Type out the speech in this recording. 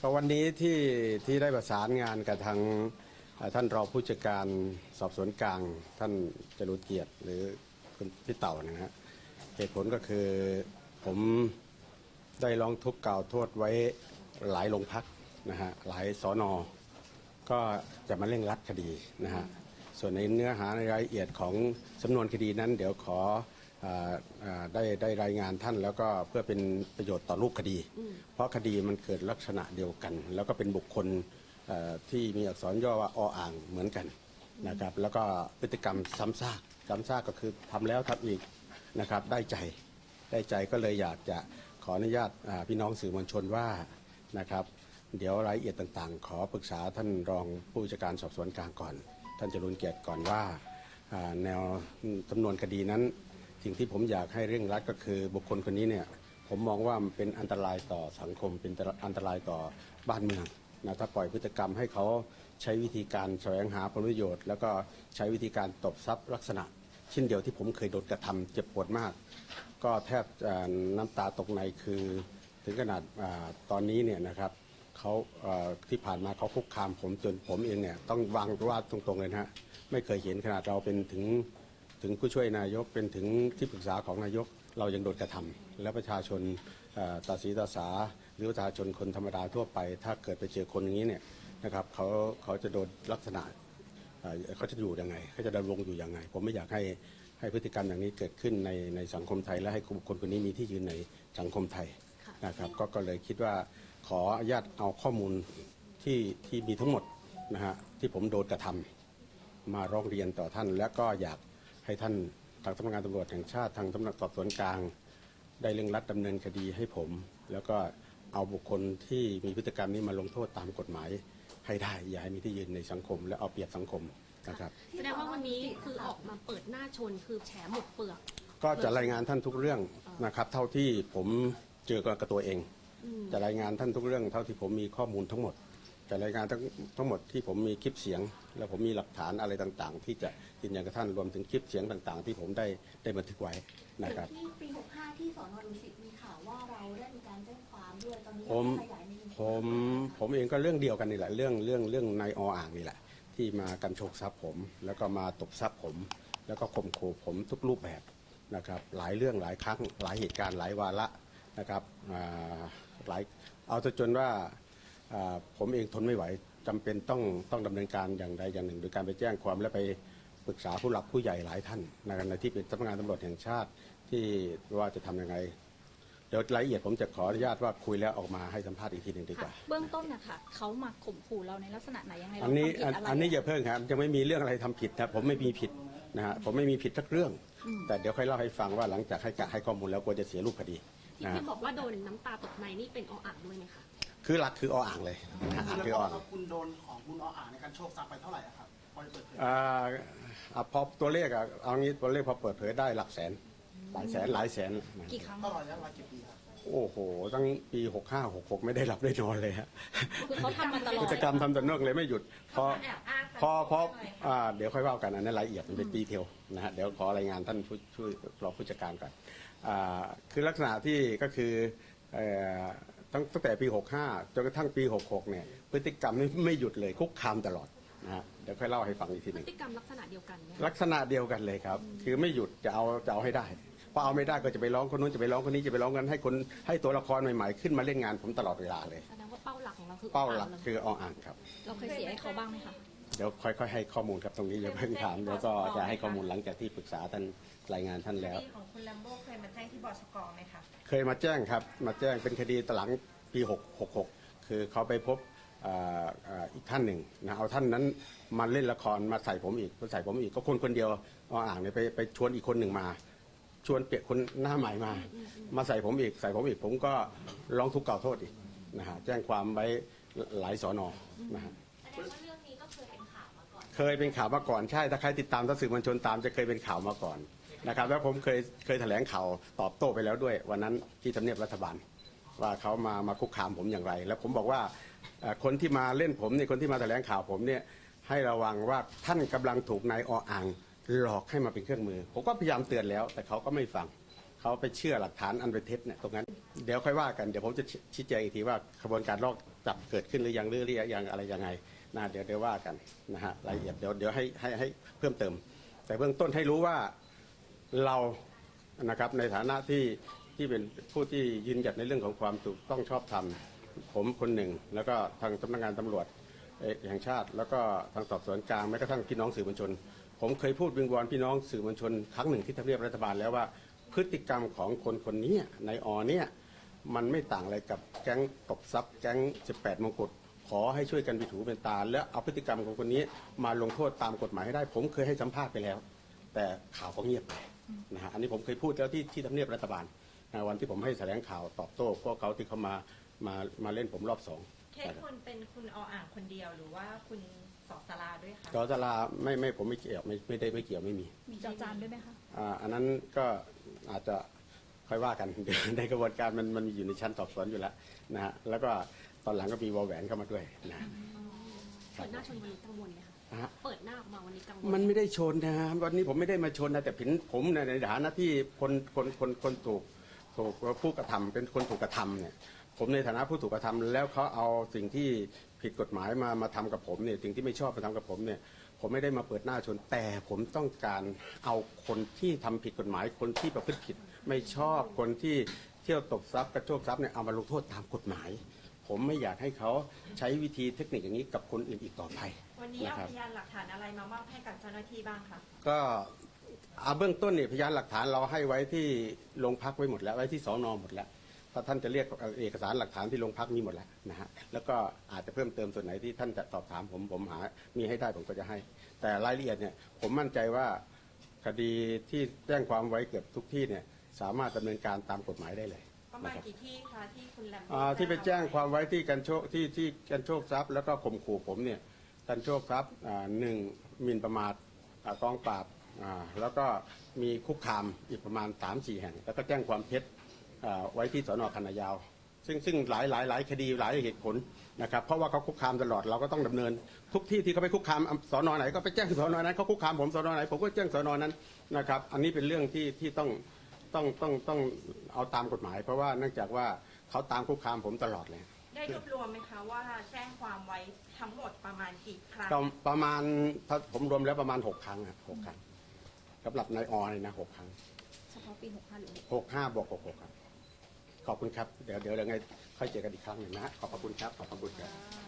ก็วันนี้ที่ที่ได้ประสานงานกับทางท่านรองผู้จัดการสอบสวนกลาง ท่านจรุเกียรติหรือคุณพี่เต่านะฮะเหตุผลก็คือผมได้ร้องทุกข์กล่าวโทษไว้หลายโรงพักนะฮะหลายสอนอก็จะมาเร่งรัดคดีนะฮะส่วนในเนื้อหาในรายละเอียดของสำนวนคดีนั้น เดี๋ยวขอ ได้ได้รายงานท่านแล้วก็เพื่อเป็นประโยชน์ต่อรูปคดี เพราะคดีมันเกิดลักษณะเดียวกัน แล้วก็เป็นบุคคลเอ่อที่มีอักษรย่อว่าออ่างเหมือนกันนะครับแล้วก็พฤติกรรมซ้ำซากซ้ำซากก็คือทำแล้วทำอีกนะครับได้ใจได้ใจก็เลยอยากจะขออนุญาตอ่าพี่น้องสื่อมวลชนว่านะครับเดี๋ยวรายละเอียดต่างๆ ขอปรึกษาท่านรองผู้จัดการสอบสวนกลางก่อน ท่านจรุนเกียรติก่อนว่าอ่าแนวจำนวนคดีนั้น สิ่งที่ผมอยากให้เร่งรัดก็คือบุคคลคนนี้เนี่ยผมมองว่ามันเป็นอันตรายต่อสังคมเป็นอันตรายต่อบ้านเมืองนะถ้าปล่อยพฤติกรรมให้เขาใช้วิธีการแสวงหาผลประโยชน์ แล้วก็ใช้วิธีการตบทรัพย์ลักษณะ เช่นเดียวที่ผมเคยโดนกระทำเจ็บปวดมาก ก็แทบน้ำตาตกในคือถึงขนาดอตอนนี้เนี่ยนะครับเขาที่ผ่านมาเขาคุกคามผมจนผมเองเนี่ยต้องวางว่าตรงๆเลยนะฮะไม่เคยเห็นขนาดเราเป็นถึง ถึงผู้ช่วยนายกเป็นถึงที่ปรึกษาของนายกเรายังโดนกระทำและประชาชนเอ่อตาสีตาสา หรือประชาชนคนธรรมดาทั่วไป ถ้าเกิดไปเจอคนอย่างนี้เนี่ยนะครับเขาเขาจะโดนลักษณะเอ่อเขาจะอยู่ยังไงเขาจะดำรงอยู่ยังไง ผมไม่อยากให้ให้พฤติกรรมอย่างนี้เกิดขึ้นในในสังคมไทย และให้บุคคลคนนี้มีที่ยืนในสังคมไทยนะครับก็ก็เลยคิดว่าขออนุญาตเอาข้อมูลที่ที่มีทั้งหมดนะฮะที่ผมโดนกระทำมาร้องเรียนต่อท่าน และก็อยาก ให้ท่านทางสำนักงานตำรวจแห่งชาติทางสำนักสอบสวนกลาง ได้เร่งรัดดำเนินคดีให้ผม แล้วก็เอาบุคคลที่มีพฤติกรรมนี้มาลงโทษตามกฎหมาย ให้ได้อย่าให้มีที่ยืนในสังคม และเอาเปรียบสังคมนะครับ แสดงว่าวันนี้คือออกมาเปิดหน้าชนคือแฉหมดเปลือก ก็จะรายงานท่านทุกเรื่องนะครับ เท่าที่ผมเจอกับตัวเอง จะรายงานท่านทุกเรื่อง เท่าที่ผมมีข้อมูลทั้งหมด จะรายงานทั้งทั้งหมดที่ผมมีคลิปเสียง และผมมีหลักฐานอะไรต่างๆ ที่จะยืนยันกับท่านรวมถึงคลิปเสียงต่างๆ ที่ผมได้ได้บันทึกไว้นะครับที่ปี 65 ที่สอนอดุสิตมีข่าวว่าเราได้มีการแจ้งความด้วยตอนนี้ผมขยายในดนึงผมผมเองก็เรื่องเดียวกันนี่แหละเรื่องเรื่องเรื่องนายออ่างนี่แหละ ที่มากันโชคทรัพย์ผม แล้วก็มาตบทรัพย์ผม แล้วก็ข่มขู่ผมทุกรูปแบบนะครับหลายเรื่องหลายครั้งหลายเหตุการณ์หลายวาระนะครับอ่าหลายเอาจนว่าอ่า ผมเองทนไม่ไหวจำเป็นต้องต้องดำเนินการอย่างใดอย่างหนึ่ง โดยการไปแจ้งความและไปปรึกษาผู้หลักผู้ใหญ่หลายท่านนะครับในที่เป็นสำนักงานตำรวจแห่งชาติที่ว่าจะทำยังไงเดี๋ยวรายละเอียดผมจะขออนุญาตว่าคุยแล้วออกมาให้สัมภาษณ์อีกทีหนึ่งดีกว่า เบื้องต้นนะคะเขามาข่มขู่เราในลักษณะไหนยังไงอัเรานนี้ทำผิดอันอะไรอันนี้อย่าเพิ่งครับยังไม่มีเรื่องอะไรทำผิดนะผมไม่มีผิดนะฮะผมไม่มีผิดสักเรื่อง แต่เดี๋ยวค่อยเล่าให้ฟังว่าหลังจากให้กะให้ข้อมูลแล้วกลัวจะเสียรูปคดีที่นะฮะที่บอกว่าโดนน้ำตาตกในนี่เป็นออ่างด้วยไหมคะ คือหลักคือออ่างเลยนะฮะคุณคือแล้วอก็อ่าง คุณโดนของคุณออ่างในการโชคทรัพย์ไปเท่าไหร่อะครับพอจะเปิดเผยอ่าอะพอตัวเลขอะเอางี้ตัวเลขพอเปิดเผยได้หลักแสน หลายแสนหลายแสนนะกี่ครั้งตลอดระยะเวลากี่ปีครับโอ้โห ตั้งปี6 5 6 6 ไม่ได้หลับได้นอนเลยฮะคือเขาทำมาตลอกิดจกรรมทำต่อเนื่องเลยไม่หยุด พอพอพออ่าเดี๋ยวค่อยว่ากันอันนั้นรายละเอียดมันเป็นดีเทลนะฮะเดี๋ยวขอรายงานท่านผู้ช่วยรองผู้จัดการก่อนอ่าคือลักษณะที่ก็คือเอ่อ ตั้งตั้งแต่ปี 65 จนกระทั่งปี 66 เนี่ย พฤติกรรมนี่ไม่หยุดเลยคุกคามตลอดนะฮะเดี๋ยวค่อยเล่าให้ฟังอีกทีหพฤนึ่งติกรรมลักษณะเดียวกันไหมลักษณะเดียวกันเลยครับ คือไม่หยุดจะเอาจะเอาให้ได้พอเอาไม่ได้ก็จะไปร้องคนนู้นจะไปร้องคนนี้จะไปร้องกันให้คนให้ตัวละครใหม่ๆ ขึ้นมาเล่นงานผมตลอดเวลาเลย แสดงว่าเป้าหลักของเราคือเป้าหลักงรคือออ่างครับ เราเคยเสียให้เขาบ้างไหมคะ เดี๋ยวค่อยๆให้ข้อมูลครับตรงนี้อย่าเพิ่งถามแล้วก็จะให้ข้อมูลหลังจากที่ปรึกษาท่านรายงานท่านแล้ว คดีของคุณแลมโบ้เคยมาแจ้งที่บชกไหมคะ เคยมาแจ้งครับมาแจ้งเป็นคดีตหลังปี6 66 คือเขาไปพบอ่าอ่าอีกท่านหนึ่งนะเอาท่านนั้นมาเล่นละครมาใส่ผมอีกมาใส่ผมอีกก็คนคนเดียวเอาอ่างเนี่ยไปไปชวนอีกคนหนึ่งมา ชวนเปลี่ยนคนหน้าใหม่มา มาใส่ผมอีกใส่ผมอีกผมก็ร้องทุกข์กล่าวโทษอีกนะฮะแจ้งความไว้หลายสอนอนะฮะ แสดงว่าเรื่องนี้ เคยเป็นข่าวมาก่อนใช่ถ้าใครติดตามถ้าสื่อมวลชนตามจะเคยเป็นข่าวมาก่อนนะครับแล้วผมเคยเคยแถลงข่าวตอบโต้ไปแล้วด้วย วันนั้นที่ทำเนียบรัฐบาล ว่าเขามามาคุกคามผมอย่างไร แล้วผมบอกว่าคนที่มาเล่นผมเนี่ยคนที่มาแถลงข่าวผมเนี่ยให้ระวังว่าท่านกำลังถูกนายออ่างหลอกให้มาเป็นเครื่องมือ ผมก็พยายามเตือนแล้ว แต่เขาก็ไม่ฟังเขาไปเชื่อหลักฐานอันเป็นเท็จเนี่ยตรงนั้นเดี๋ยวค่อยว่ากันเดี๋ยวผมจะชี้แจงอีกทีว่าขบวนการลอกจับเกิดขึ้นหรือยังหรือหรือยังอะไรยังไง นะเดี๋ยวเดี๋ยวว่ากันนะฮะรายละเอียดเดี๋ยวเดี๋ยวให้ให้ให้เพิ่มเติม แต่เบื้องต้นให้รู้ว่าเรานะครับในฐานะที่ที่เป็นผู้ที่ยืนหยัดในเรื่องของความถูกต้องชอบธรรมผมคนหนึ่ง แล้วก็ทางสำนักงานตำรวจแห่งชาติ แล้วก็ทางสอบสวนกลางแม้กระทั่งพี่น้องสื่อมวลชน ผมเคยพูดวิงวอนพี่น้องสื่อมวลชนครั้งหนึ่งที่ทำเนียบรัฐบาลแล้วว่าพฤติกรรมของคนคนนี้ในอเนี่ยมันไม่ต่างอะไรกับแก๊งตบทรัพย์แก๊ง 18 มงกุฎ ขอให้ช่วยกันไปถูเป็นตา และเอาพฤติกรรมของคนนี้มาลงโทษตามกฎหมายให้ได้ ผมเคยให้สัมภาษณ์ไปแล้ว แต่ข่าวก็เงียบไปนะฮะอันนี้ผมเคยพูดแล้วที่ที่ทำเนียบรัฐบาลนะวันที่ผมให้แถลงข่าวตอบโต้พวกเขาที่เขามามามาเล่นผมรอบสองเคสคุณเป็นคุณออ่างคนเดียวหรือว่าคุณสอสลาด้วยคะจอจราไม่ไม่ผมไม่เกี่ยวไม่ไม่ได้ไม่เกี่ยวไม่มี มีจอจานด้วยไหมคะอ่าอันนั้นก็อาจจะค่อยว่ากันเดี๋ยวในกระบวนการมันมันอยู่ในชั้นสอบสวนอยู่แล้วนะฮะแล้วก็ ตอนหลังก็มีวอลแหวนเข้ามาด้วยนะเปิดหน้าชนวันนี้กังวลไหมคะนะฮะเปิดหน้าออกมาวันนี้กังวลมันไม่ได้ชนนะวันนี้ผมไม่ได้มาชนนะแต่ผินผมในในฐานะที่คนคนคนคนถูกถูกผู้กระทำเป็นคนถูกกระทำเนี่ย ผมในฐานะผู้ถูกกระทำแล้วเขาเอาสิ่งที่ผิดกฎหมายมามาทำกับผมเนี่ยสิ่งที่ไม่ชอบมาทำกับผมเนี่ย ผมไม่ได้มาเปิดหน้าชน แต่ผมต้องการเอาคนที่ทำผิดกฎหมายคนที่ประพฤติผิด ไม่ชอบคนที่เที่ยวตบทรัพย์กระโชกทรัพย์เนี่ยเอามาลงโทษตามกฎหมาย ผมไม่อยากให้เขาใช้วิธีเทคนิคอย่างนี้กับคนอื่นอีกต่อไป วันนี้นะเอาครับพยานหลักฐานอะไรมามอบให้กับเจ้าหน้าที่บ้างคะก็เอาเบื้องต้นเนี่ยพยานหลักฐานเราให้ไว้ที่โรงพักไว้หมดแล้วไว้ที่สอนอหมดแล้วถ้าท่านจะเรียกเอกสารหลักฐานที่โรงพักมีหมดแล้วนะฮะแล้วก็อาจจะเพิ่มเติมส่วนไหนที่ท่านจะสอบถามผมผมหามีให้ได้ผมก็จะให้ แต่รายละเอียดเนี่ยผมมั่นใจว่าคดีที่แจ้งความไว้เกือบทุกที่เนี่ยสามารถดำเนินการตามกฎหมายได้เลย ประมาณกี่ที่คะที่คุณแลมโบ้อ่าที่ไปแจ้งความไว้ที่กันโชคที่ที่กันโชคทรัพย์แล้วก็ข่มขู่ผมเนี่ยกันโชคทรัพย์อ่าหนึ่งหมิ่นประมาทอ่ากองปราบอ่าแล้วก็มีคุกคามอีกประมาณ3ามสี่แห่ง แล้วก็แจ้งความเท็จอ่าไว้ที่สนคณะยาว ซึ่งซึ่งหลายหลายหลายคดีหลายเหตุผลนะครับเพราะว่าเขาคุกคามตลอดเราก็ต้องดำเนิน ทุกที่ที่เขาไปคุกคามสอนอไหนก็ไปแจ้งสอนอนั้นเขาคุกคามผมสอนอไหนผมก็แจ้งสอนอนั้นนะครับอันนี้เป็นเรื่องที่ที่ต้อง ต้องต้องต้องเอาตามกฎหมาย เพราะว่าเนื่องจากว่าเขาตามคุกคามผมตลอดเลย ได้รวบรวมไหมคะว่าแจ้งความไว้ทั้งหมดประมาณกี่ครั้งก็ประมาณถ้าผมรวมแล้วประมาณหกครั้งอะหกครั้งสำหรับนายออเนี่ยนะหกครั้งเฉพาะปี65หรือหกห้าบวกหกหกครับ ขอบคุณครับ เดี๋ยวเดี๋ยวเดี๋ยวไงค่อยเจอกันอีกครั้งหนึ่งนะฮะขอบพระคุณครับขอบพระคุณครับอ่า